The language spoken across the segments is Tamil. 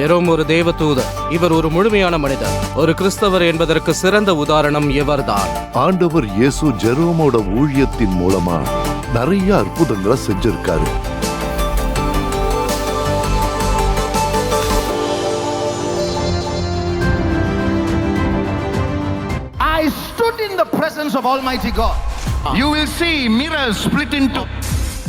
ஜெரோம் ஒரு தேவதூதர் இவர் ஒரு முழுமையான மனிதர் ஒரு கிறிஸ்தவர் என்பதற்கு சிறந்த உதாரணம் இவர்தான் ஆண்டவர் இயேசு ஜெரோமோட ஊழியத்தின் மூலமா நிறைய அற்புதங்களை செஞ்சிருக்காரு I stood in the presence of Almighty God. You will see mirrors split into.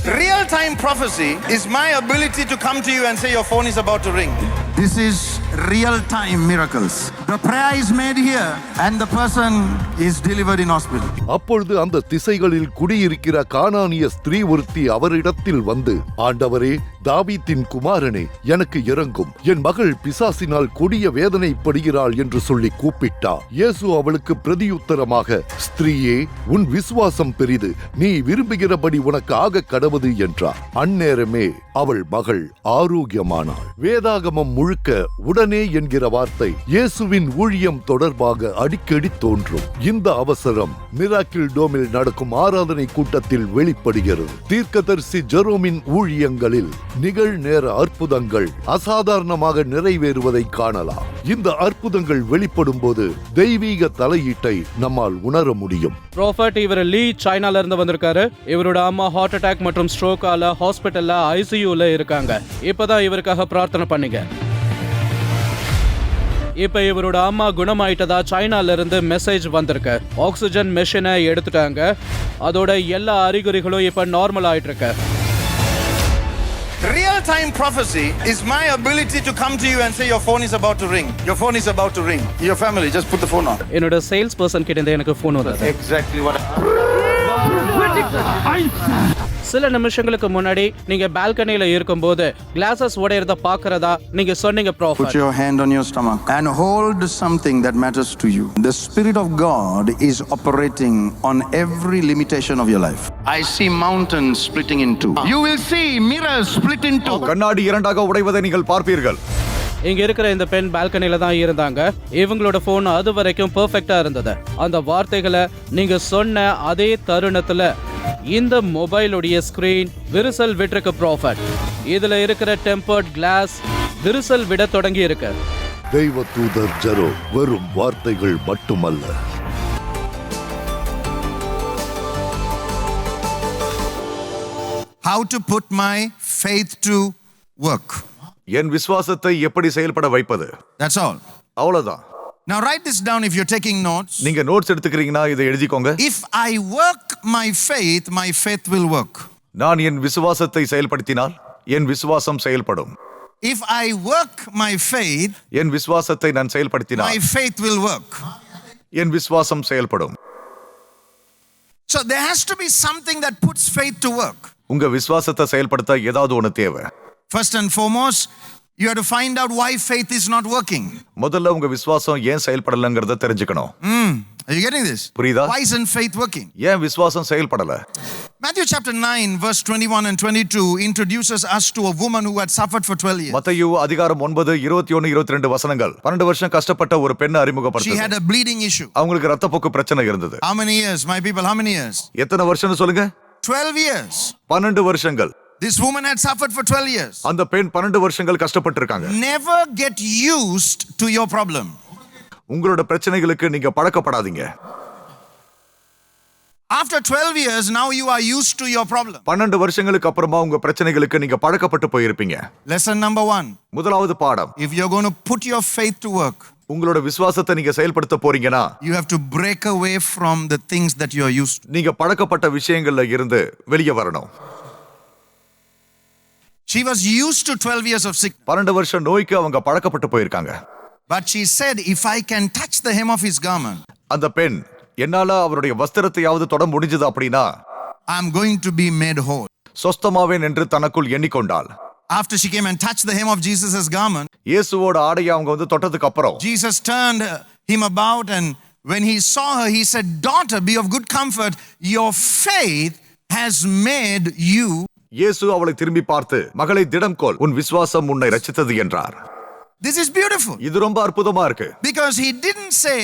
Real time prophecy is my ability to come to you and say your phone is about to ring. This is real time miracles. The prayer is made here, and the person is delivered in hospital. அப்பொழுது அந்த திசைகளில் குடியிருக்கிற கானானிய ஸ்திரீ ஒருத்தி அவரிடத்தில் வந்து ஆண்டவரே தாவீத்தின் குமாரனே எனக்கு இறங்கும் என் மகள் பிசாசினால் கொடிய வேதனைப்படுகிறாள் என்று சொல்லி கூப்பிட்டா. இயேசு அவளுக்கு பிரதியுத்தரமாக ஸ்திரீயே உன் விசுவாசம் பெரிது. நீ விரும்புகிறபடி உனக்கு ஆக கடவுது என்றார். அந்நேரமே அவள் மகள் ஆரோக்கியமானாள். வேதாகமம் முழுக்க உடல் உடனே என்கிற வார்த்தை இயேசுவின் ஊழியம் தொடர்பாக அடிக்கடி தோன்றும். இந்த அவசரம் மிராக்கிள் டோமில் நடக்கும் ஆராதனை கூட்டத்தில் வெளிப்படுகிறது. தீர்க்கதரிசி ஜெரோமின் ஊழியங்களில் நிகழ்நேர அற்புதங்கள் அசாதாரணமாக நிறைவேறுவதை காணலாம். இந்த அற்புதங்கள் வெளிப்படும் போது தெய்வீக தலையீட்டை நம்மால் உணர முடியும். ப்ராஃபட் இவர் லீ சைனால இருந்து வந்திருக்காரு. இவரோட அம்மா ஹார்ட் அட்டாக் மற்றும் ஸ்ட்ரோக்கால ஹாஸ்பிட்டல்ல ஐசியூல இருக்காங்க. இப்பதான் இவருக்காக பிரார்த்தனை பண்ணுங்க. இப்ப இவரோட அம்மா குணமாயிட்டதா சைனால இருந்து மெசேஜ் வந்திருக்கு ஆக்சிஜன் மெஷினை எடுத்துட்டாங்க அதோட எல்லா அறிகுறிகளும் இப்ப நார்மல் ஆயிட்டு இருக்கு Real time prophecy is my ability to come to you and say your phone is about to ring. Your phone is about to ring. Your family, just put the phone on. என்னோட சேல்ஸ் பர்சன் கிட்ட இருந்து எனக்கு ஃபோன் வந்தது Exactly what சில நிமிஷங்களுக்கு முன்னாடி நீங்க பால்கனில இருக்கும்போது கிளாஸஸ் உடையறத பாக்குறதா நீங்க சொன்னீங்க Put prophet your hand on your stomach and hold something that matters to you. The Spirit of God is operating on every limitation of your life. I see mountains splitting in two. You will see mirrors split in two. கண்ணாடி இரண்டாக உடைவதை நீங்கள் பார்ப்பீர்கள் இங்க இருக்கிற இந்த பெண் பால்கனில தான் இருந்தாங்க. இவங்களோட போன் அது வரைக்கும் பெர்ஃபெக்ட்டா இருந்தது. அந்த வார்த்தைகளை நீங்க சொன்ன அதே தருணத்துல இந்த மொபைலுடைய ஸ்கிரீன் விரிசல் விட்டிருக்கு ப்ராஃபட் இதுல இருக்கிற டெம்பர்ட் கிளாஸ் விரிசல் விட தொடங்கி இருக்கு. தெய்வ தூதர் ஜெரோ வெறும் வார்த்தைகள் மட்டுமல்ல. How to put my faith to work. என் விசுவாசத்தை எப்படி செயல்பட வைப்பது That's all. அவ்வளவுதான் Now write this down if you're taking notes. நீங்க நோட்ஸ் எடுத்துக்கிறீங்கன்னா இதை எழுதிக்கோங்க If I work my faith, my faith will work. நான் என் விசுவாசத்தை செயல்படுத்தினால் என் விசுவாசம் செயல்படும் If I work my faith, என் விசுவாசத்தை நான் my செயல்படுத்தினால் faith will work. என் விசுவாசம் செயல்படும் So there has to be something that puts faith to work. உங்க விசுவாசத்தை செயல்படுத்த ஏதாவது ஒண்ணு தேவை First and foremost, you have to find out why faith is not working. முதல்ல உங்க விசுவாசம் ஏன் செயல்படலைங்கிறத தெரிஞ்சுக்கணும் Hmm. Are you getting this? புரியுதா? Why isn't faith working? ஏன் விசுவாசம் செயல்படல Matthew chapter 9, verse 21 and 22 introduces us to a woman who had suffered for 12 years. Matthew அதிகாரம் ஒன்பது இருபத்தி ஒன்னு இருபத்தி ரெண்டு வசனங்கள் பன்னெண்டு வருஷம் கஷ்டப்பட்ட ஒரு பெண்ணை She அறிமுகப்படுத்த had a bleeding issue. அவங்களுக்கு ரத்தப்போக்கு பிரச்சனை இருந்தது How many years, my people? How many years? எத்தனை வருஷம்னு சொல்லுங்க 12 years. பன்னெண்டு வருஷங்கள் This woman had suffered for 12 years. அந்த பெண் பன்னெண்டு வருஷங்கள் கஷ்டப்பட்டு இருக்காங்க Never get used to your problem. உங்களோட பிரச்சனைகளுக்கு நீங்க பழக்கப்படாதீங்க After 12 years, now you are used to your problem. பன்னெண்டு வருஷங்களுக்கு அப்புறமா உங்க பிரச்சனைகளுக்கு நீங்க பழக்கப்பட்டு போயிருப்பீங்க Lesson number one முதலாவது பாடம் if you're going to put your faith to work, உங்களோட விசுவாசத்தை நீங்க செயல்படுத்த போறீங்கன்னா you have to break away from the things that you are used to. நீங்க பழக்கப்பட்ட விஷயங்கள்ல இருந்து வெளியே வரணும் She was used to 12 years of sickness, பன்னெண்டு வருஷம் நோய்க்கு அவங்க பழக்கப்பட்டு போயிருக்காங்க but she said, If I can touch the hem of his garment, அந்த பெண் என்னால அவருடைய வஸ்திரத்தையாவது தொட முடிஞ்சது அப்படின்னா I'm going to be made whole. சொஸ்தமாவேன் என்று தனக்குள் எண்ணிக்கொண்டாள் After she came and touched the hem of Jesus' garment, இயேசுவோட ஆடையை அவங்க வந்து தொட்டதுக்கு அப்புறம் Jesus turned uh, him about and when he saw her, he said, Daughter, be of good comfort. Your faith has made you. இயேசு அவளை திரும்பி பார்த்து மகளை திடம் கோல். உன் விசுவாசம் உன்னை ரச்சித்தது என்றார். This is beautiful. இது ரொம்ப அற்புதமா இருக்கு. Because he didn't say,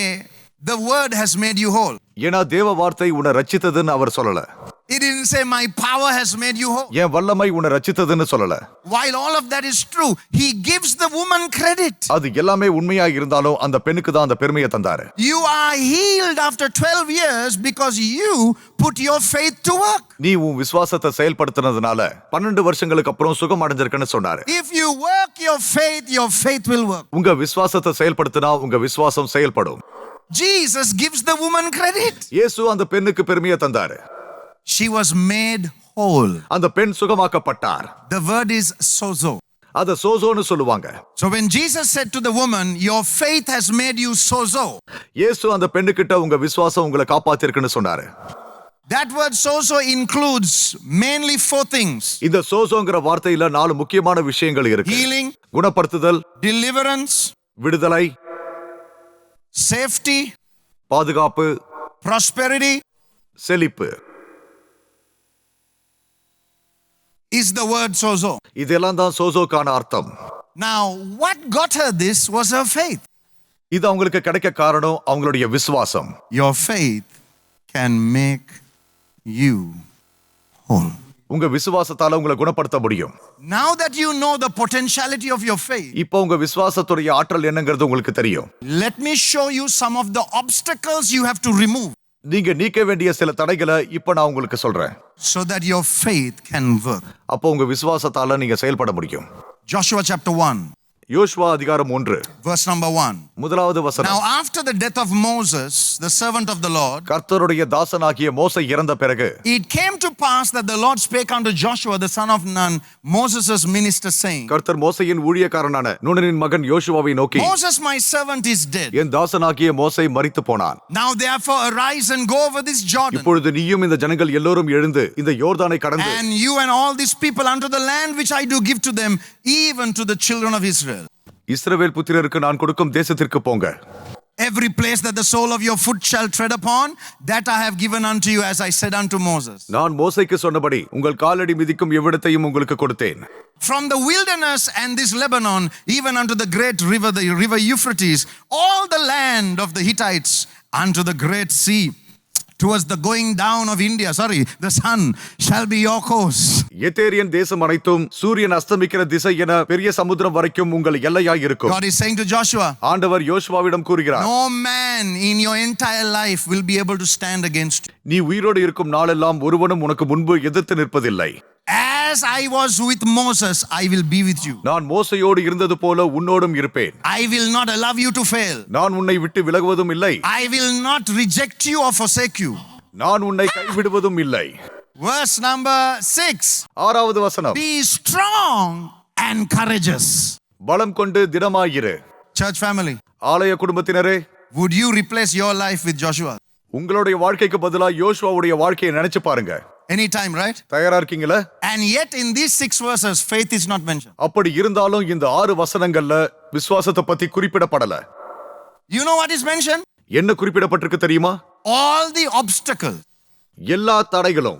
The word has made you whole. ஏன்னா தேவ வார்த்தை உன்னை ரச்சித்ததுன்னு அவர் சொல்லல. He didn't say, My power has made you whole. என் வல்லமை உன்னை ரச்சித்ததுன்னு சொல்லல While all of that is true, he gives the woman credit. அது எல்லாமே உண்மையா இருந்தாலும் அந்த பெண்ணுக்கு தான் அந்த பெருமையை தந்தாரு You are healed after 12 years because you put your faith to work. நீ உன் விசுவாசத்தை செயல்படுத்தினதுனால பன்னெண்டு வருஷங்களுக்கு அப்புறம் சுகம் அடைஞ்சிருக்குன்னு சொன்னாரு If you work your faith, your faith will work. உங்க விசுவாசத்தை செயல்படுத்தினா உங்க விசுவாசம் செயல்படும் Jesus gives the woman credit. இயேசு அந்த பெண்ணுக்கு பெருமையை தந்தாரு She was made whole. அந்த பெண் சுகமாக்கப்பட்டார் The word is sozo. அத சோசோன்னு சொல்லுவாங்க So when Jesus said to the woman, Your faith has made you sozo, இயேசு அந்த பெண்ணுகிட்ட உங்க விசுவாசம் உங்களை காப்பாத்திருக்குன்னு சொன்னாரு that word sozo includes mainly four things இந்த சோசோங்கிற வார்த்தையில நாலு முக்கியமான விஷயங்கள் இருக்கு healing, குணப்படுத்துதல் deliverance, விடுதலை safety, பாதுகாப்பு prosperity செழிப்பு is the word sozo. இதெல்லாம் தான் சோசோக்கான அர்த்தம் Now, what got her this was her faith. இது அவங்களுக்கு கிடைக்க காரணம் அவங்களுடைய விசுவாசம் Your faith can make you whole. உங்க விசுவாசத்தால உங்களை குணப்படுத்த முடியும் Now that you know the potentiality of your faith, இப்போ உங்க விசுவாசத்துடைய ஆற்றல் என்னங்கிறது உங்களுக்கு தெரியும் let me show you some of the obstacles you have to remove நீங்க நீக்க வேண்டிய சில தடைகளை இப்ப நான் உங்களுக்கு சொல்றேன். So that your faith can work. அப்போ உங்க விசுவாசத்தால நீங்க செயல்பட முடியும். Joshua chapter 1, யோசுவா அதிகாரம் ஒன்று verse number 1. முதலாவது வசனம் Now, after the death of Moses, the servant of the Lord, கர்த்தருடைய தாசனாகிய மோசை இறந்த பிறகு it came to pass that the Lord spake unto Joshua, the son of Nun, Moses' minister, saying, கர்த்தர் மோசையின் ஊழியக்காரனான நுணனின் மகன் யோசுவாவை நோக்கி Moses, my servant, is dead. என் தாசனாகிய மோசை மரித்து போனான் Now, therefore, arise and go over this Jordan, இப்பொழுது நீயும் இந்த ஜனங்கள் எல்லோரும் எழுந்து இந்த யோர்தானை கடந்து and you and all these people unto the land which I do give to them, even to the children of Israel. இஸ்ரவேல் புத்திரருக்கு நான் கொடுக்கும் தேசத்திற்கு போங்க Every place that the sole of your foot shall tread upon, that I have given unto you, as I said unto Moses. நான் மோசைக்கு சொன்னபடி உங்கள் காலடி மிதிக்கும் எவ்விடத்தையும் உங்களுக்கு கொடுத்தேன் From the wilderness and this Lebanon, even unto the great river, the river Euphrates, all the land of the Hittites, unto the great sea, towards the going down of India, sorry, the sun shall be your course. எத்தேரியன் தேசம் அனைத்தும் சூரியன் அஸ்தமிக்கிற திசை என பெரிய சமுத்திரம் வரைக்கும் உங்கள் எல்லையாய் இருக்கும் God is saying to Joshua, ஆண்டவர் யோசுவாவிடம் கூறுகிறார் No man in your entire life will be able to stand against you. நீ உயிரோடு இருக்கும் நாளெல்லாம் ஒருவனும் உனக்கு முன்பு எதிர்த்து நிற்பதில்லை As I was with Moses, I will be with you. நான் மோசையோடு இருந்தது போல உன்னோடும் இருப்பேன் I will not allow you to fail. நான் உன்னை விட்டு விலகுவதும் இல்லை I will not reject you or forsake you. நான் உன்னை கைவிடுவதும் இல்லை Verse number six ஆறாவது வசனம் Be strong and courageous. பலம் கொண்டு திடமாயிரு Church family, ஆலய குடும்பத்தினரே would you replace your life with Joshua? உங்களுடைய வாழ்க்கைக்கு பதிலா யோசுவாவுடைய வாழ்க்கையை நினைச்சு பாருங்க Anytime, right? தயாரா இருக்கீங்களா And yet, in these six verses, faith is not mentioned. அப்படி இருந்தாலும் இந்த ஆறு வசனங்கள்ல விசுவாசத்தை பத்தி குறிப்பிடப்படல You know what is mentioned? என்ன குறிப்பிடப்பட்டிருக்கு தெரியுமா All the obstacles எல்லா தடைகளும்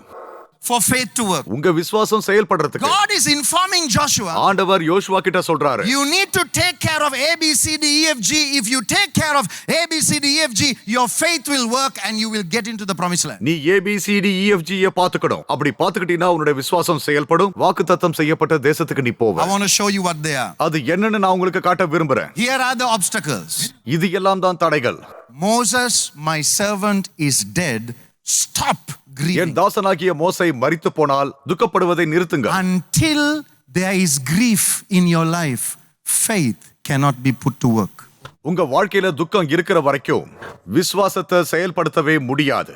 for faith to work. உங்க விசுவாசம் செயல்படுறதுக்கு God is informing Joshua ஆண்டவர் யோசுவா கிட்ட சொல்றாரு You need to take care of A, B, C, D, E, F, G. If you take care of A, B, C, D, E, F, G, your faith will work and you will get into the promised land. நீ ஏபிசிடி இஎஃப்ஜி பாத்துக்கணும் அப்படி பாத்துக்கிட்டீங்கன்னா உன்னுடைய விசுவாசம் செயல்படும் வாக்குத்தத்தம் செய்யப்பட்ட தேசத்துக்கு நீ I போவ want to show you what they are. அது என்னன்னு நான் உங்களுக்கு காட்ட விரும்புறேன் Here are the obstacles. இது எல்லாம் தான் தடைகள் Moses, my servant, is dead. Stop என் தாசனாகிய மோசை மரித்து போனால் துக்கப்படுவதை நிறுத்துங்க until there is grief in your life. Faith cannot be put to work. உங்க வாழ்க்கையில துக்கம் இருக்கிற வரைக்கும் விசுவாசத்தை செயல்படுத்தவே முடியாது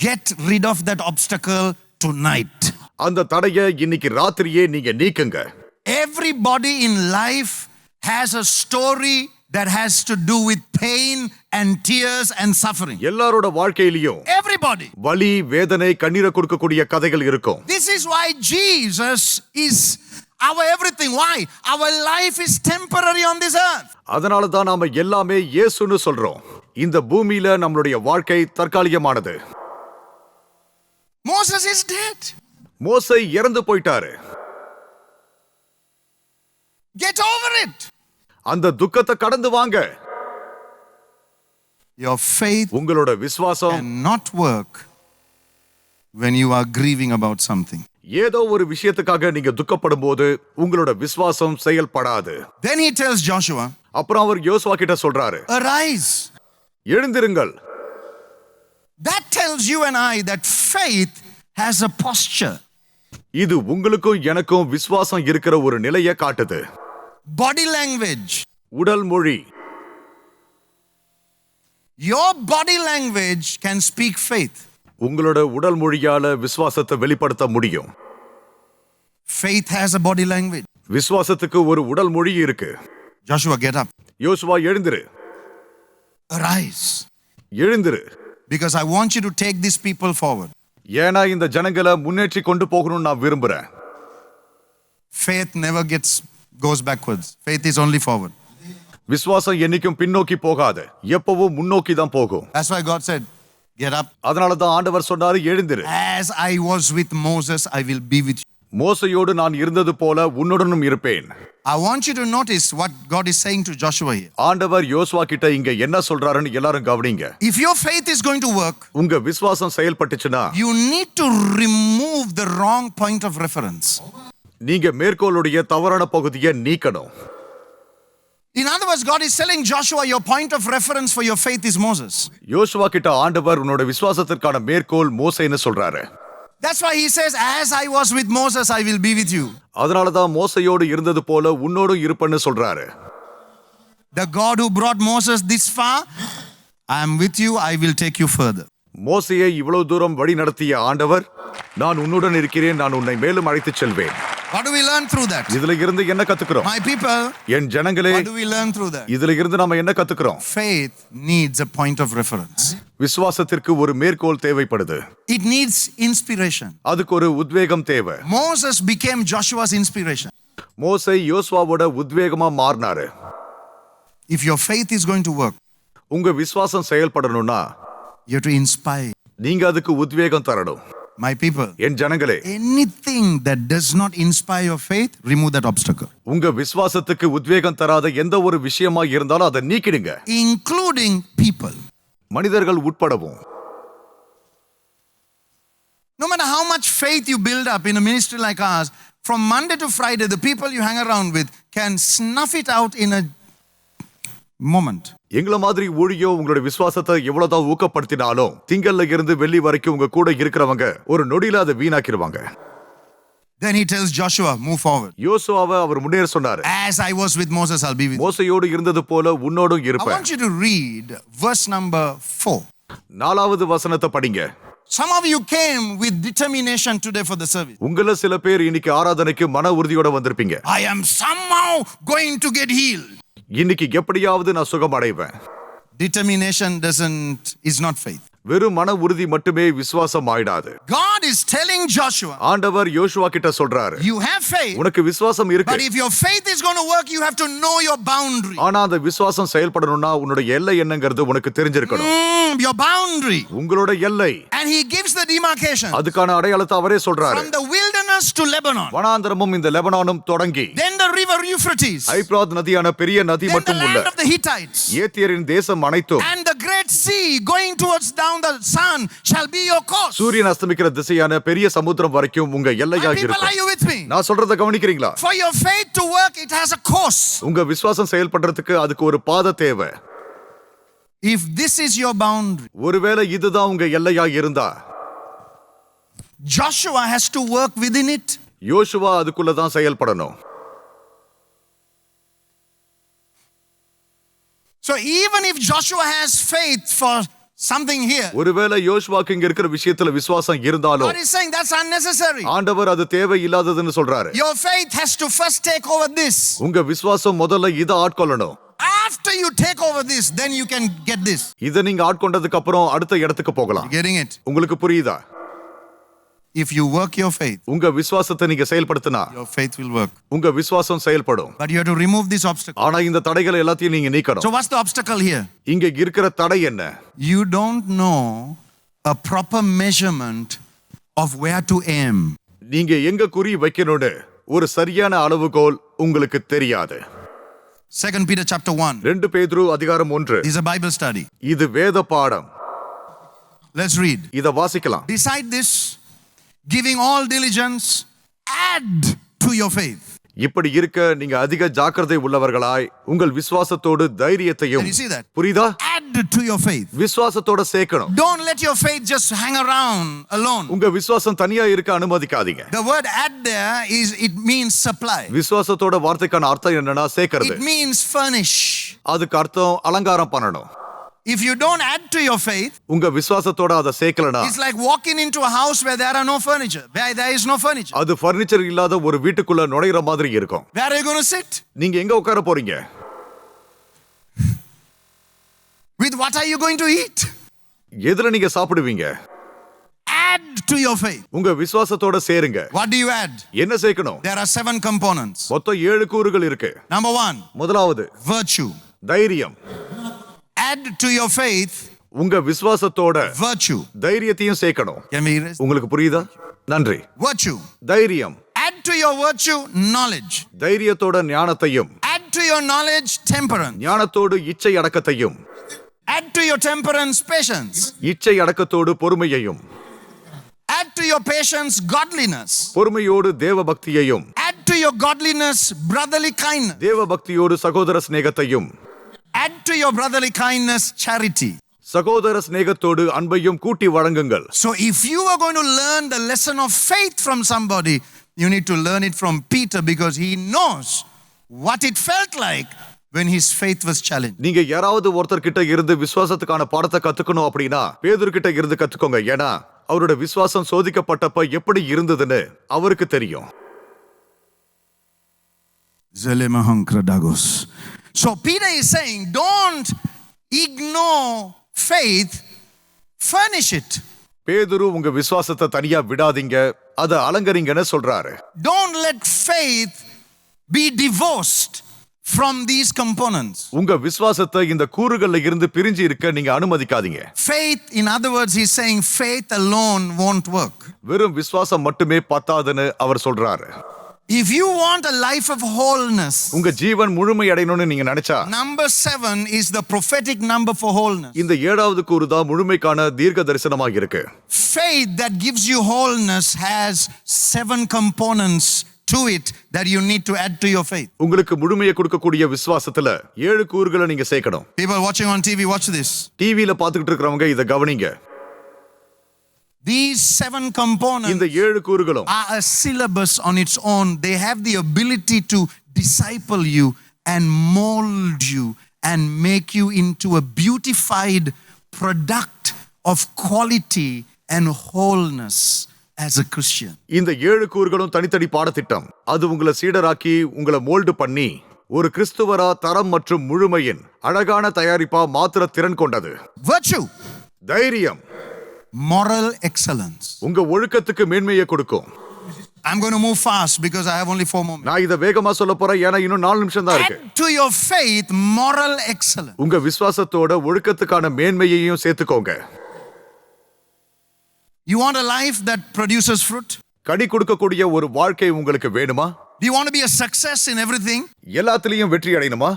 Get rid of that obstacle tonight. அந்த தடைய இன்னைக்கு ராத்திரியே நீங்க நீக்குங்க Everybody in life has a story that has to do with pain and tears and suffering. எல்லாரோட வாழ்க்கையிலயும் Everybody. வலி வேதனை கண்ணீரை கொடுக்கக்கூடிய கதைகள் இருக்கும் This is why Jesus is our everything. Why? Our life is temporary on this earth. அதனால தான் நாம எல்லாமே இயேசுன்னு சொல்றோம் இந்த பூமியில நம்மளுடைய வாழ்க்கை தற்காலிகமானது Moses is dead. மோசை இறந்து போயிட்டாரு Get over it. அந்த துக்கத்தை கடந்து வாங்க Your faith உங்களோட விசுவாசம் cannot work when you are grieving about something. ஏதோ ஒரு விஷயத்துக்காக நீங்க துக்கப்படும் போது உங்களோட விசுவாசம் செயல்படாது Then he tells Joshua, அப்புறம் அவர் யோசுவா கிட்ட சொல்றாரு Arise. எழுந்திருங்கள் That tells you and I that faith has a posture. இது உங்களுக்கும் எனக்கும் விசுவாசம் இருக்கிற ஒரு நிலையை காட்டுது Body language. உடல் மொழி Your body language can speak faith. உங்களோட உடல் மொழியால விசுவாசத்தை வெளிப்படுத்த முடியும் Faith has a body language. விசுவாசத்துக்கு ஒரு உடல் மொழி இருக்கு Joshua, get up. யோசுவா எழுந்திரு Arise. எழுந்திரு Because I want you to take these people forward. ஏன்னா இந்த ஜனங்களை முன்னேற்றி கொண்டு போகணும்னு நான் விரும்புறேன் Faith never gets goes backwards. Faith is only forward. விசுவாசம் என்னைக்கும் பின்னோக்கி போகாது எப்பவும் முன்னோக்கி தான் போகும் That's why God said, Get up. அதனால தான் ஆண்டவர் சொன்னாரு எழுந்திரு As I was with Moses, I will be with you. மோசையோடு நான் இருந்தது போல உன்னுடனும் இருப்பேன் I want you to notice what God is saying to Joshua here. ஆண்டவர் யோசுவா கிட்ட இங்க என்ன சொல்றாருன்னு எல்லாரும் கவனிங்க If your faith is going to work, உங்க விசுவாசம் செயல்பட்டுச்சுன்னா you need to remove the wrong point of reference. நீங்க மேற்கோளுடைய தவறான பகுதியை நீக்கணும் In other words, God is telling Joshua, your point of reference for your faith is Moses. யோசுவா கிட்ட ஆண்டவர் உன்னோட விசுவாசத்திற்கான மேற்கோள் மோசைன்னு சொல்றாரு That's why he says, As I was with Moses, I will be with you. அதனால தான் மோசையோடு இருந்தது போல உன்னோடும் இருப்பேன்னு சொல்றாரு The God who brought Moses this far, I am with you, I will take you further. மோசையை இவ்வளவு தூரம் வழி நடத்திய ஆண்டவர் நான் உன்னுடன் இருக்கிறேன் நான் உன்னை மேலும் அழைத்துச் செல்வேன் What do we learn through that? இதுல இருந்து என்ன கத்துக்கிறோம் My people, N Janangale what do we learn through that? இதுல இருந்து நாம என்ன கத்துக்கிறோம் Faith needs a point of reference, விசுவாசத்திற்கு ஒரு மேற்கோள் தேவைப்படுது it needs inspiration. அதுக்கு ஒரு உத்வேகம் தேவை Moses became Joshua's inspiration. மோசை யோசுவாவோட உத்வேகமா மாறினாரு If your faith is going to work, உங்க விசுவாசம் செயல்படணும்னா you have to inspire. நீங்க அதுக்கு உத்வேகம் தரணும் My people, N Janangale anything that does not inspire your faith, remove that obstacle, உங்க விசுவாசத்துக்கு உத்வேகம் தராத எந்த ஒரு விஷயமா இருந்தாலும் அதை நீக்கிடுங்க including people. மனிதர்கள் உட்படவும் No matter how much faith you build up in a ministry like ours, from Monday to Friday, the people you hang around with can snuff it out in a moment. எங்களை மாதிரி ஊழியோ உங்களோட விசுவாசத்தை எவ்வளவுதான் ஊக்கப்படுத்தினாலும் திங்கள்ல இருந்து வெள்ளி வரைக்கும் உங்க கூட இருக்கிறவங்க ஒரு நொடியில அதை வீணாக்கிடுவாங்க Then he tells Joshua, move forward. யோசுவாவை அவர் முன்னேற சொன்னாரு As I was with Moses, I'll be with you. மோசையோடு இருந்தது போல உன்னோடும் I இருப்பேன் want you to read verse number four. நாலாவது வசனத்தை படிங்க Some of you came with determination today for the service. உங்கள சில பேர் இன்னைக்கு ஆராதனைக்கு மன உறுதியோட வந்திருப்பீங்க I am somehow going to get healed. இன்னைக்கு எப்படியாவது நான் சுகம் அடைவேன் Determination doesn't is not faith. வெறும் மன உறுதி மட்டுமே விசுவாசம் ஆயிடாது God is telling Joshua, ஆண்டவர் யோசுவா கிட்ட சொல்றாரு you have faith, உனக்கு விசுவாசம் but இருக்கு if your faith is going to work, you have to know your boundary. ஆனா அந்த விசுவாசம் செயல்படணும்னா உன்னோட எல்லை என்னங்கிறது உனக்கு தெரிஞ்சிருக்கணும் Mm, your boundary. உங்களோட எல்லை And he gives the demarcation அதுக்கான அடையாளத்தை அவரே சொல்றாரு from the wilderness to Lebanon. வனாந்தரமும் இந்த லெபனானும் தொடங்கி Then the river Euphrates. ஐப்ராத் நதியான பெரிய நதி Then the மட்டும் உள்ள land of the Hittites. ஏத்தியரின் தேசம் அனைத்தும் And the great sea going towards down the sun shall be your course. சூரியன் அஸ்தமிக்கிற திசையான பெரிய சமுத்திரம் வரைக்கும் உங்க My எல்லையாக people, are இருக்கும் you with me? நான் சொல்றத கவனிக்கிறீங்களா For your faith to work, it has a course. உங்க விசுவாசம் செயல்படுறதுக்கு அதுக்கு ஒரு பாதை தேவை If this is your boundary, ஒருவேளை இதுதான் உங்க எல்லையா இருந்தா Joshua has to work within it. யோசுவா அதுக்குள்ளதான் செயல்படணும் So even if Joshua has faith for something here, ஒருவேளை யோசுவாக்கு இங்க இருக்கிற விஷயத்துல விசுவாசம் இருந்தாலும் God is saying that's unnecessary. ஆண்டவர் அது தேவை இல்லாததுன்னு சொல்றாரு Your faith has to first take over this. உங்க விசுவாசம் முதல்ல இதை ஆட்கொள்ளணும் After you take over this, then you can get this. இதை நீங்க ஆட்கொண்டதுக்கு அப்புறம் அடுத்த இடத்துக்கு போகலாம் getting it? உங்களுக்கு புரியுதா If you work your faith, உங்க விசுவாசத்தை நீங்க செயல்படுத்தினா your faith will work. உங்க விசுவாசம் செயல்படும் But you have to remove this obstacle. ஆனா இந்த தடைகள் எல்லாத்தையும் நீங்க So நீக்கணும் what's the obstacle here? இங்க இருக்கிற தடை என்ன You don't know a proper measurement of where to aim. நீங்க எங்க குறி வைக்கணும்னு ஒரு சரியான அளவுகோல் உங்களுக்கு தெரியாது Second Peter chapter 1. ரெண்டு பேதுரு அதிகாரம் ஒன்று This is a Bible study. இது வேத பாடம் Let's read. இத வாசிக்கலாம் Beside this, giving all diligence, add to your faith. இப்படி இருக்க நீங்க அதிக ஜாக்கிரதை உள்ளவர்களாய் உங்கள் விசுவாசத்தோடு தைரியத்தையும்? புரியுதா Add to your faith. விசுவாசத்தோட சேர்க்கணும் Don't let your faith just hang around alone. உங்க விசுவாசம் தனியா இருக்க அனுமதிக்காதீங்க The word add there is it means supply. விசுவாசத்தோட வார்த்தைக்கான அர்த்தம் என்னன்னா சேர்க்கறது It means furnish. அதுக்கு அர்த்தம் அலங்காரம் பண்ணணும் If you don't add to your faith, உங்க விசுவாசத்தோட அதை சேர்க்கலனா it's like walking into a house where there are no furniture. Where there is no furniture. அது பர்னிச்சர் இல்லாத ஒரு வீட்டுக்குள்ள நுழையிற மாதிரி இருக்கும் Where are you going to sit? நீங்க எங்க உட்கார போறீங்க With what are you going to eat? எதுல நீங்க சாப்பிடுவீங்க Add to your faith. உங்க விசுவாசத்தோட சேருங்க What do you add? என்ன சேர்க்கணும் There are seven components. மொத்தம் ஏழு கூறுகள் இருக்கு Number one, முதலாவது virtue. தைரியம் Add to your faith உங்க விசுவாசத்தோட virtue. தைரியத்தையும் சேர்க்கணும்? உங்களுக்கு புரியுதா நன்றி Virtue. தைரியம் Add to your virtue knowledge. தைரியத்தோட ஞானத்தையும் Add to your knowledge temperance. ஞானத்தோடு இச்சை அடக்கத்தையும் Add to your temperance patience. இச்சை அடக்கத்தோடு பொறுமையையும் Add to your patience godliness. பொறுமையோடு தேவ பக்தியையும் Add to your godliness brotherly kindness. தேவ பக்தியோடு சகோதர சிநேகத்தையும் Add to your brotherly kindness charity. சகோதர சிநேகத்தோடு அன்பையும் கூட்டி வழங்குங்கள் So if you are going to learn the lesson of faith from somebody, you need to learn it from Peter because he knows what it felt like when his faith was challenged. நீங்க யாராவது ஒருத்தர் கிட்ட இருந்து விசுவாசத்துக்கான பாடத்தை கத்துக்கணும் அப்படின்னா பேதுரு கிட்ட இருந்து கத்துக்கோங்க ஏன்னா அவரோட விசுவாசம் சோதிக்கப்பட்டப்ப எப்படி இருந்ததுன்னு அவருக்கு தெரியும் Zelemahankradagos. So Peter is saying, don't ignore faith, furnish it. பேதுரு உங்க விசுவாசத்தை தனியா விடாதீங்க அதை அலங்கரிங்கன்னு சொல்றாரு Don't let faith be divorced from these components. உங்க விசுவாசத்தை இந்த கூறுகள்ல இருந்து பிரிஞ்சு இருக்க நீங்க அனுமதிக்காதீங்க Faith, in other words, he's saying faith alone won't work. வெறும் விசுவாசம் மட்டுமே பத்தாதுன்னு அவர் சொல்றாரு If you want a life of wholeness, உங்க ஜீவன் முழுமை அடையணும்னு நீங்க நினைச்சா number seven is the prophetic number for wholeness. இந்த ஏழாவது கூறு தான் முழுமைக்கான தீர்க்க தரிசனமாக இருக்கு Faith that gives you wholeness has seven components to it that you need to add to your faith. உங்களுக்கு முழுமையை கொடுக்கக்கூடிய விசுவாசத்துல ஏழு கூறுகளை நீங்க சேர்க்கணும் People watching on TV, watch this. டிவியில பாத்துக்கிட்டு இருக்கிறவங்க இதை கவனிங்க These seven components இந்த ஏழு கூறுகளும் are a syllabus on its own. They have the ability to disciple you and mold you and make you into a beautified product of quality and wholeness as a Christian. இந்த ஏழு கூறுகளும் தனித்தனி பாடத்திட்டம் அது உங்களை சீடராக்கி உங்களை மோல்டு பண்ணி ஒரு கிறிஸ்துவரா தரம் மற்றும் முழுமையின் அழகான தயாரிப்பா மாத்திர திறன் கொண்டது Virtue, தைரியம் moral excellence. உங்க ஒழுக்கத்துக்கு மேன்மையை கொடுக்கும் I'm going to move fast because I have only four more minutes. நான் இதை வேகமா சொல்ல போறேன் ஏன்னா இன்னும் நாலு நிமிஷம் தான் இருக்கு to your faith moral excellence. உங்க விசுவாசத்தோட ஒழுக்கத்துக்கான மேன்மையையும் சேர்த்துக்கோங்க You want a life that produces fruit? கனி கொடுக்கக்கூடிய ஒரு வாழ்க்கை உங்களுக்கு வேணுமா Do you want to be a success in everything? எல்லாத்துலயும் வெற்றி அடையணுமா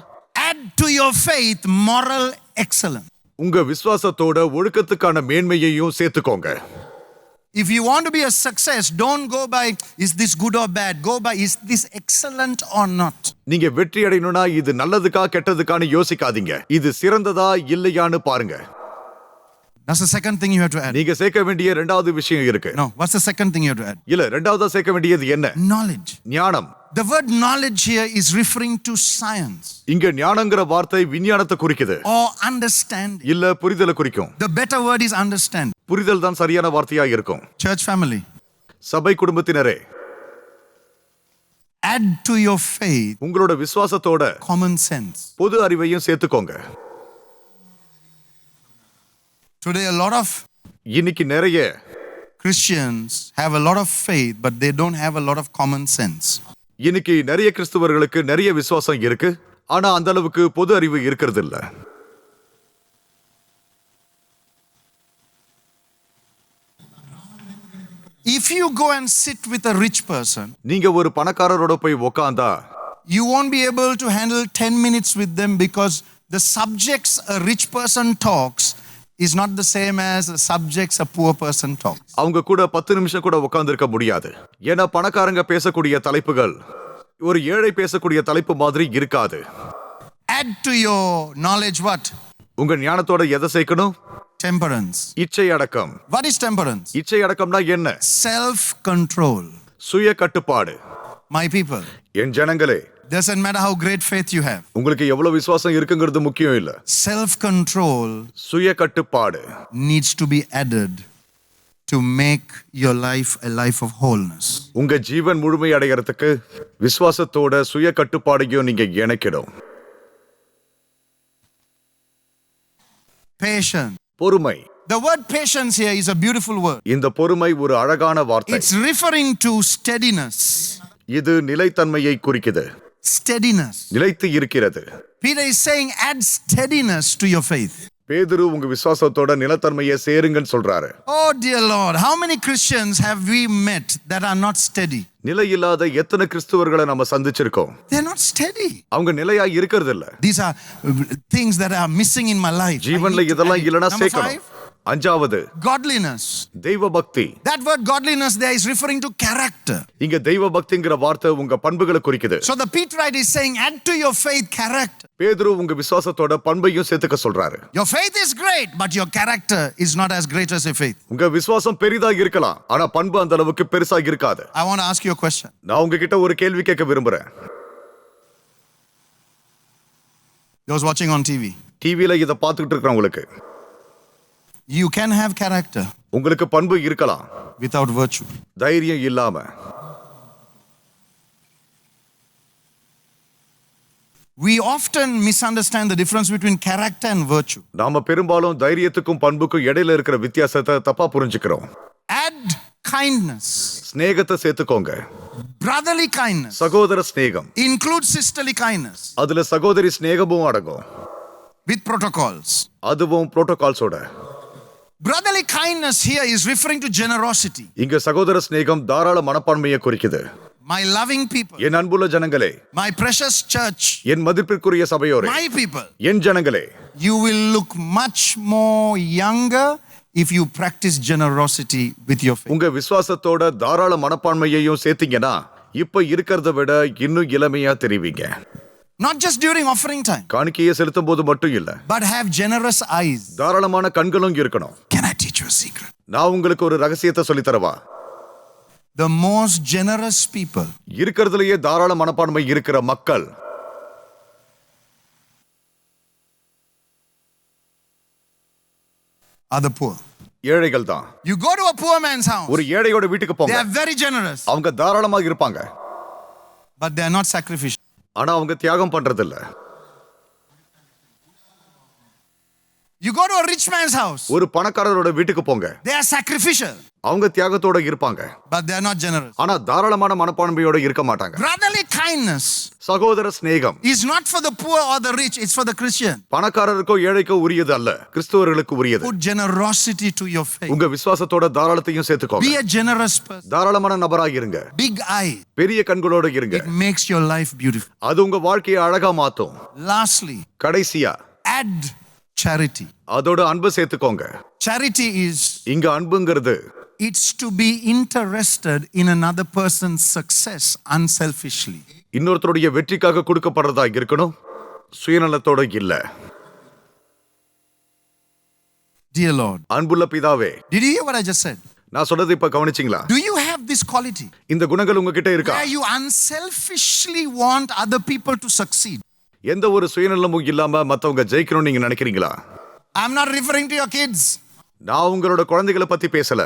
Add to your faith moral excellence. உங்க விசுவாசத்தோட ஒழுக்கத்துக்கான மேன்மையையும் சேர்த்துக்கோங்க If you want to be a success, don't go by is this good or bad. Go by is this excellent or not. நீங்க வெற்றி அடையணும்னா இது நல்லதுக்கா கெட்டதுக்கான்னு யோசிக்காதீங்க இது சிறந்ததா இல்லையான்னு பாருங்க That's the second thing you have to add. நீங்க சேர்க்க வேண்டிய ரெண்டாவது விஷயம் இருக்கு No, what's the second thing you have to add? இல்ல ரெண்டாவதா சேர்க்க வேண்டியது என்ன Knowledge. ஞானம் The word knowledge here is referring to science இங்க ஞானங்கிற வார்த்தை விஞ்ஞானத்தை குறிக்குது or understanding. இல்ல புரிதலை குறிக்கும் The better word is understand. புரிதல் தான் சரியான வார்த்தையா இருக்கும் Church family, சபை குடும்பத்தினரே add to your faith உங்களோட விசுவாசத்தோட common sense. பொது அறிவையும் சேர்த்துக்கோங்க Today, a lot of இன்னைக்கு நிறைய Christians have a lot of faith, but they don't have a lot of common sense. இன்னைக்கு நிறைய கிறிஸ்துவர்களுக்கு நிறைய விசுவாசம் இருக்கு ஆனா அந்த அளவுக்கு பொது அறிவு இருக்கிறது இல்ல If you go and sit with a rich person, நீங்க ஒரு பணக்காரரோட போய் உக்காந்தா you won't be able to handle 10 minutes with them because the subjects a rich person talks is not the same as the subjects a poor person talks. அவங்க கூட பத்து நிமிஷம் கூட உட்கார்ந்திருக்க முடியாது ஏன்னா பணக்காரங்க பேசக்கூடிய தலைப்புகள் ஒரு ஏழை பேசக்கூடிய தலைப்பு மாதிரி இருக்காது Add to your knowledge what? உங்க ஞானத்தோட எதை சேர்க்கணும் Temperance. இச்சை அடக்கம் What is temperance? இச்சை அடக்கம்னா என்ன Self control. சுய கட்டுப்பாடு My people, N Janangale doesn't matter how great faith you have, உங்களுக்கு எவ்வளவு விசுவாசம் இருக்குங்கிறது முக்கியம் இல்ல self control சுய கட்டுப்பாடு needs to be added to make your life a life of wholeness. உங்க ஜீவன் முழுமை அடையறதுக்கு விசுவாசத்தோட சுய கட்டுப்பாடையும் நீங்க இணைக்கணும் Patience. பொறுமை The word patience here is a beautiful word. இந்த பொறுமை ஒரு அழகான வார்த்தை It's referring to steadiness. இது நிலைத்தன்மையை குறிக்குது Steadiness. நிலைத்து இருக்கிறது Peter is saying, add steadiness to your faith. பேதுரு உங்க விசுவாசத்தோட நிலத்தன்மையை சேருங்கன்னு சொல்றாரு Oh, dear Lord, how many Christians have we met that are not steady? நிலை இல்லாத எத்தனை கிறிஸ்துவர்களை நம்ம சந்திச்சிருக்கோம் They're not steady. அவங்க நிலையா இருக்கிறது இல்ல These are uh, things that are missing in my life. I ஜீவன்ல need to இதெல்லாம். இல்லனா Number சேர்க்கணும் five, அஞ்சாவது godliness. தெய்வ பக்தி That word godliness there is referring to character. இங்க தெய்வ பக்திங்கிற வார்த்தை உங்க பண்புகளை குறிக்குது So the Peterite is saying, add to your faith character. பேதுரு உங்க விசுவாசத்தோட பண்பையும் சேர்த்துக்க சொல்றாரு Your faith is great, but your character is not as great as your faith. உங்க விசுவாசம் பெரிதா இருக்கலாம் ஆனா பண்பு அந்த அளவுக்கு பெருசா இருக்காது I want to ask you a question. நான் உங்ககிட்ட ஒரு கேள்வி கேட்க விரும்புறேன் Those watching on TV, டிவில இத பாத்துக்கிட்டு இருக்கிறவங்களுக்கு you can have character உங்களுக்கு பண்பு இருக்கலாம் without virtue. தைரியம் இல்லாம We often misunderstand the difference between character and virtue. நாம பெரும்பாலும் தைரியத்துக்கும் பண்புக்கும் இடையில இருக்கிற வித்தியாசத்தை தப்பா புரிஞ்சுக்கிறோம் Add kindness, ஸ்நேகத்தை சேர்த்துக்கோங்க brotherly kindness, சகோதர ஸ்நேகம் include sisterly kindness அதுல சகோதரி ஸ்நேகமும் அடங்கும் with protocols. அதுவும் புரோட்டோகால்ஸோட Brotherly kindness here is referring to generosity. இங்க சகோதர ஸ்நேகம் தாராள மனப்பான்மையை குறிக்குது My loving people, என் அன்புள்ள ஜனங்களே my precious church, என் மதிப்பிற்குரிய சபையோரே my people, N Janangale you will look much more younger if you practice generosity with your faith. உங்க விசுவாசத்தோட தாராள மனப்பான்மையையும் சேர்த்தீங்கன்னா இப்ப இருக்கிறத விட இன்னும் இளமையா தெரிவிங்க Not just during offering time, காணிக்கையை செலுத்தும் போது மட்டும் இல்ல but have generous eyes. தாராளமான கண்களும் இருக்கணும் Can I teach you a secret? நான் உங்களுக்கு ஒரு ரகசியத்தை சொல்லித் தரவா The most generous people இருக்கிறதுலயே தாராள மனப்பான்மை இருக்கிற மக்கள் the poor. ஏழைகள் தான் You go to a poor man's house, ஒரு ஏழையோட வீட்டுக்கு they போங்க are very generous, அவங்க தாராளமாக இருப்பாங்க but they are not sacrificial. ஆனா அவங்க தியாகம் பண்றதில்ல. You go to a rich man's house, ஒரு பணக்காரரோட வீட்டுக்கு போங்க they are sacrificial, அவங்க தியாகத்தோட இருப்பாங்க but they are not generous. ஆனா தாராளமான மனப்பான்மையோட இருக்க மாட்டாங்க Brotherly kindness சகோதர சிநேகம் is not for the poor or the rich, it's for the Christian. பணக்காரருக்கோ ஏழைக்கோ உரியது அல்ல கிறிஸ்தவர்களுக்கு உரியது Put generosity to your faith. உங்க விசுவாசத்தோட தாராளத்தையும் Be சேர்த்துக்கோங்க a generous person. தாராளமான நபராக இருங்க Big eye. பெரிய கண்களோட இருங்க It makes your life beautiful. அது உங்க வாழ்க்கையை அழகா மாத்தும் Lastly, கடைசியா add charity. அதோட அன்பு சேர்த்துக்கோங்க Charity is இங்க அன்புங்கிறது it's to be interested in another person's success unselfishly. இன்னொருத்தருடைய வெற்றிக்காக கொடுக்கப்படுறதா இருக்கணும் சுயநலத்தோட இல்ல Dear Lord, அன்புள்ள பிதாவே did you hear what I just said? நான் சொன்னது இப்ப கவனிச்சிங்களா Do you have this quality இந்த குணங்கள் உங்ககிட்ட இருக்கா where you unselfishly want other people to succeed? எந்த ஒரு சுயநலமும் இல்லாம மத்தவங்க ஜெயிக்கணும்னு நீங்க நினைக்கிறீங்களா I'm not referring to your kids. நான் உங்களோட குழந்தைகளை பத்தி பேசல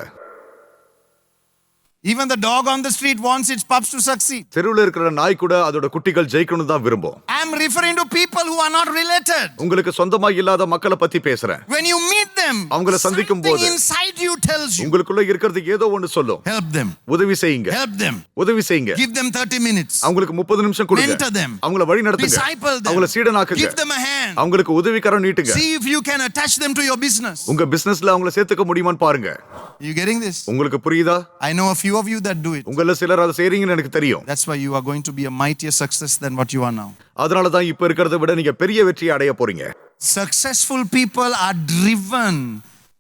Even the dog on the street wants its pups to succeed. தெருவில் இருக்கிற நாய் கூட அதோட குட்டிகள் ஜெயிக்கணும் தான் விரும்பும் I'm referring to people who are not related. உங்களுக்கு சொந்தமா இல்லாத மக்களை பத்தி பேசுறேன் When you meet them, அவங்கள சந்திக்கும் போது inside you tells you, உங்களுக்குள்ள இருக்கிறது ஏதோ ஒண்ணு சொல்லும் help them, உதவி செய்யுங்க help them, உதவி செய்யுங்க give them 30 minutes, அவங்களுக்கு முப்பது நிமிஷம் கொடுங்க mentor them, அவங்கள வழி நடத்துங்க disciple them, அவங்கள சீடனாக்குங்க give them a hand, அவங்களுக்கு உதவிக்கரம் நீட்டுங்க see if you can attach them to your business. உங்க பிசினஸ்ல அவங்கள சேர்த்துக்க முடியுமான்னு பாருங்க You getting this? உங்களுக்கு புரியுதா I know a few few of you that do it. உங்கள சிலர் அதை செய்றீங்கன்னு எனக்கு தெரியும் That's why you are going to be a mightier success than what you are now. அதனால தான் இப்ப இருக்கிறத விட நீங்க பெரிய வெற்றியை அடைய போறீங்க Successful people are driven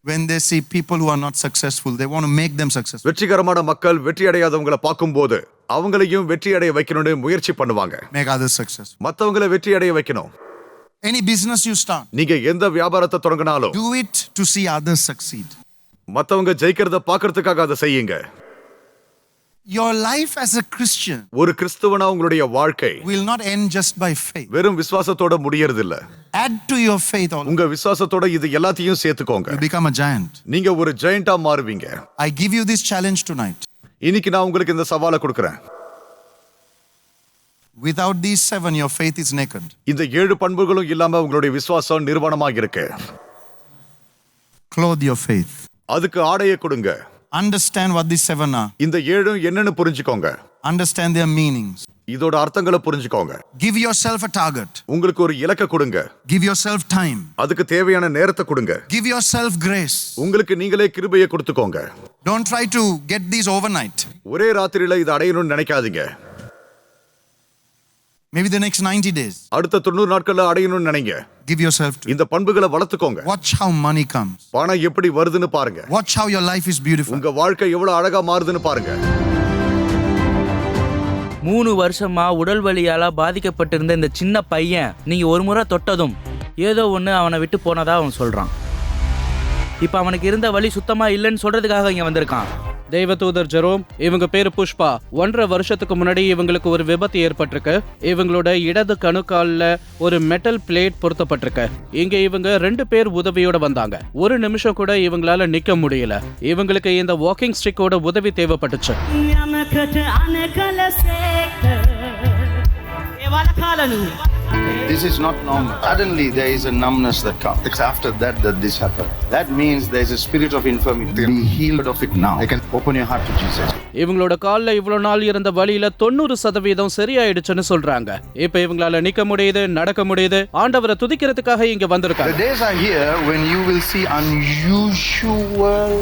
when they see people who are not successful. They want to make them successful. வெற்றிகரமான மக்கள் வெற்றி அடையாதவங்களை பார்க்கும்போது அவங்களையும் வெற்றி அடைய வைக்கணும்னு முயற்சி பண்ணுவாங்க Make others successful. மத்தவங்களை வெற்றி அடைய வைக்கணும் Any business you start, நீங்க எந்த வியாபாரத்தை தொடங்கினாலும் do it to see others succeed. மத்தவங்க ஜெயிக்கிறத பாக்குறதுக்காக அதை செய்யுங்க Your life as a Christian ஒரு கிறிஸ்துவனா உங்களுடைய வாழ்க்கை will not end just by faith. வெறும் விசுவாசத்தோட முடியறது இல்ல Add to your faith also. உங்க விசுவாசத்தோட இது எல்லாத்தையும் சேர்த்துக்கோங்க You become a giant. நீங்க ஒரு ஜெயண்டா மாறுவீங்க I give you this challenge tonight. இன்னைக்கு நான் உங்களுக்கு இந்த சவாலை கொடுக்கறேன் Without these seven, your faith is naked. இந்த ஏழு பண்புகளும் இல்லாம உங்களுடைய விசுவாசம் நிர்வாணமாக இருக்கு Clothe your faith. அதுக்கு ஆடையை கொடுங்க Understand what these seven are. இந்த ஏழும் என்னன்னு புரிஞ்சுக்கோங்க Understand their meanings. இதோட அர்த்தங்களை புரிஞ்சுக்கோங்க Give yourself a target. உங்களுக்கு ஒரு இலக்க கொடுங்க Give yourself time. அதுக்கு தேவையான நேரத்தை கொடுங்க Give yourself grace. உங்களுக்கு நீங்களே கிருபையை கொடுத்துக்கோங்க Don't try to get these overnight. ஒரே ராத்திரியில இது அடையணும்னு நினைக்காதீங்க Maybe the next 90 days. அடுத்த தொண்ணூறு நாட்கள்ல அடையணும்னு நினைங்க Give yourself to. இந்த பண்புகளை வளர்த்துக்கோங்க Watch how money comes. பணம் எப்படி வருதுன்னு பாருங்க Watch how your life is beautiful. உங்க வாழ்க்கை எவ்வளவு அழகா மாறுதுன்னு பாருங்க மூணு வருஷமா உடல் வலியால பாதிக்கப்பட்டிருந்த இந்த சின்ன பையன் நீங்க ஒரு முறை தொட்டதும் ஏதோ ஒன்று அவனை விட்டு போனதா அவன் சொல்றான் இப்போ அவனுக்கு இருந்த வலி சுத்தமா இல்லைன்னு சொல்றதுக்காக இங்க வந்திருக்கான் தேவதூதர் ஜெரோம் இவங்க பேரு புஷ்பா ஒன்றரை வருஷத்துக்கு முன்னாடி இவங்களுக்கு ஒரு விபத்து ஏற்பட்டிருக்கு இவங்களோட இடது கணுக்கால்ல ஒரு மெட்டல் பிளேட் பொருத்தப்பட்டிருக்கு இங்க இவங்க ரெண்டு பேர் உதவியோட வந்தாங்க ஒரு நிமிஷம் கூட இவங்களால நிக்க முடியல இவங்களுக்கு இந்த வாக்கிங் ஸ்டிக்கோட உதவி தேவைப்பட்டுச்சு This is not normal. Suddenly there is a numbness that comes. It's after that that this happens. That means there is a spirit of infirmity. Be healed of it now. I can open your heart to Jesus. இவங்களோட கால்ல இவ்வளவு நாள் இருந்த வலியில தொண்ணூறு சதவீதம் சரியாயிடுச்சுன்னு சொல்றாங்க இப்ப இவங்களால நிக்க முடியுது நடக்க முடியுது ஆண்டவரை துதிக்கிறதுக்காக இங்க The வந்திருக்காங்க days are here when you will see unusual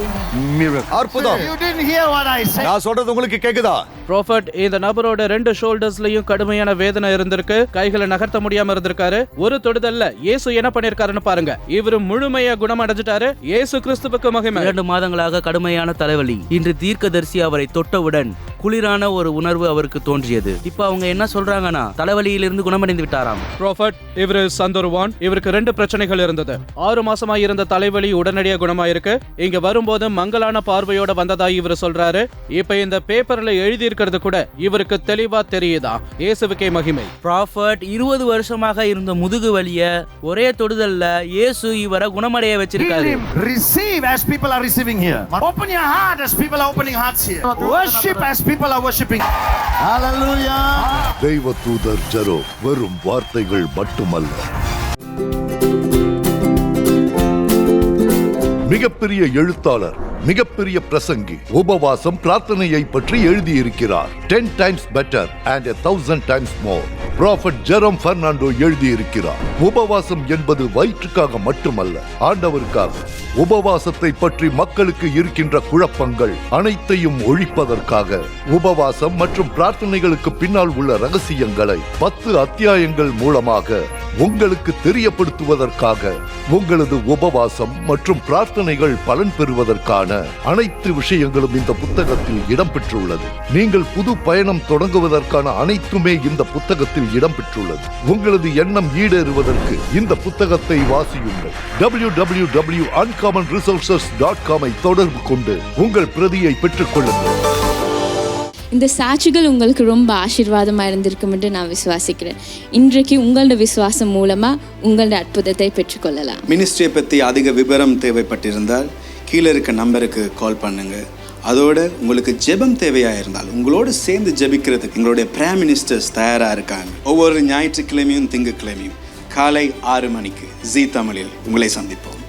miracles. அற்புதம் You didn't hear what I said. நான் சொல்றது உங்களுக்கு கேக்குதா ப்ராஃபட் இந்த நபரோட ரெண்டு ஷோல்டர்ஸ்லயும் கடுமையான வேதனை இருந்திருக்கு கைகளை நகர்த்த முடியாம இருந்திருக்காரு ஒரு தொடுதல்ல இயேசு என்ன பண்ணிருக்காருன்னு பாருங்க இவரு முழுமையா குணமடைஞ்சிட்டாரு இயேசு கிறிஸ்துவுக்கு மகிமை. இரண்டு மாதங்களாக கடுமையான தலைவலி. இன்று தீர்க்கதரிசி அவரை தொட்டவுடன் குளிரான ஒரு உணர்வு அவருக்கு தோன்றியது. இப்போ அவங்க என்ன சொல்றாங்கன்னா தலைவலியிலிருந்து குணமடைந்து விட்டாராம். ப்ராஃபட் இவரு சந்தருவான். இவருக்கு ரெண்டு பிரச்சனைகள் இருந்தது. ஆறு மாசமா இருந்த தலைவலி உடனடியா குணமாயிருக்கு. இங்க வரும்போது மங்கலான பார்வையோட வந்ததா இவரு சொல்றாரு. இப்ப இந்த பேப்பர்ல எழுதி இருக்கிறது கூட இவருக்கு தெளிவா தெரியுதா. இயேசுவுக்கே மகிமை. ப்ராஃபட் இருபது வருஷமாக இருந்த முதுகு வலிய ஒரே தொடுதல்ல இயேசு இவரை குணமடைய வச்சிருக்காரு. Receive as people are receiving here. Open your heart as people are opening hearts here. Worship as people are worshiping. Hallelujah. தெய்வ தூதர் ஜெரோ வெறும் வார்த்தைகள் மட்டுமல்ல மிகப்பெரிய எழுத்தாளர் மிகப்பெரிய பிரசங்கி உபவாசம் பிரார்த்தனையை பற்றி எழுதியிருக்கிறார். Ten times better and thousand times more prophet Jerome Fernando எழுதியிருக்கிறார். உபவாசம் என்பது வயிற்றுக்காக மட்டுமல்ல ஆண்டவருக்காக. உபவாசத்தை பற்றி மக்களுக்கு இருக்கின்ற குழப்பங்கள் அனைத்தையும் ஒழிப்பதற்காக. உபவாசம் மற்றும் பிரார்த்தனைகளுக்கு பின்னால் உள்ள ரகசியங்களை பத்து அத்தியாயங்கள் மூலமாக உங்களுக்கு தெரியப்படுத்துவதற்காக. உங்களது உபவாசம் மற்றும் பிரார்த்தனைகள் பலன் பெறுவதற்கான அனைத்து விஷயங்களும் இந்த புத்தகத்தில் இடம்பெற்றுள்ளது. நீங்கள் புது பயணம் தொடங்குவதற்கான அனைத்துமே இந்த புத்தகத்தில் இடம்பெற்றுள்ளது. உங்களது எண்ணம் ஈடேறுவதற்கு இந்த புத்தகத்தை வாசியுங்கள். W W W uncommon resources dot காமை தொடர்பு கொண்டு உங்கள் பிரதியை பெற்றுக் கொள்ளுங்கள். இந்த சாட்சிகள் உங்களுக்கு ரொம்ப ஆசீர்வாதமாக இருந்திருக்கும் என்று நான் விசுவாசிக்கிறேன். இன்றைக்கு உங்களோட விசுவாசம் மூலமாக உங்களோட அற்புதத்தை பெற்றுக்கொள்ளலாம் மினிஸ்ட்ரியை பற்றி அதிக விவரம் தேவைப்பட்டிருந்தால் கீழே இருக்க நம்பருக்கு கால் பண்ணுங்க. அதோட உங்களுக்கு ஜெபம் தேவையாக இருந்தால் உங்களோடு சேர்ந்து ஜெபிக்கிறதுக்கு எங்களுடைய பிரைம் மினிஸ்டர்ஸ் தயாராக இருக்காங்க. ஒவ்வொரு ஞாயிற்றுக்கிழமையும் திங்கக்கிழமையும் காலை ஆறு மணிக்கு ஜீ தமிழில் உங்களை சந்திப்போம்.